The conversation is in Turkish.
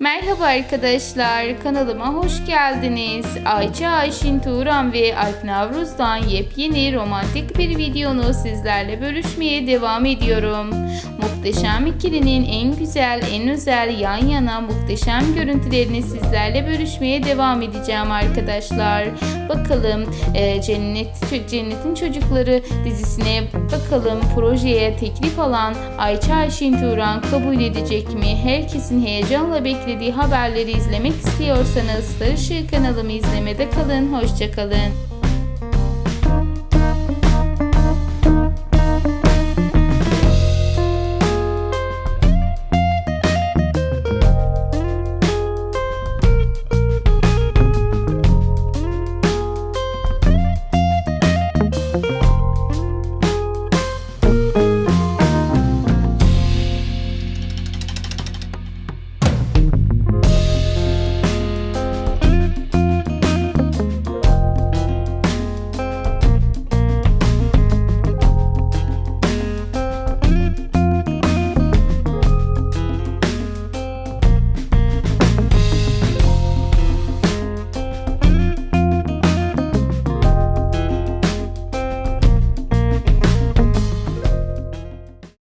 Merhaba arkadaşlar, kanalıma hoş geldiniz. Ayça Ayşin Turan ve Alp Navruz'dan yepyeni romantik bir videonu sizlerle bölüşmeye devam ediyorum. Muhteşem ikilinin en güzel, en özel yan yana muhteşem görüntülerini sizlerle bölüşmeye devam edeceğim arkadaşlar. Bakalım e, Cennet Cennet'in Çocukları dizisine bakalım projeye teklif alan Ayça Ayşin Turan kabul edecek mi? Herkesin heyecanla beklediği haberleri izlemek istiyorsanız Sarışık kanalımı izlemede kalın. Hoşçakalın.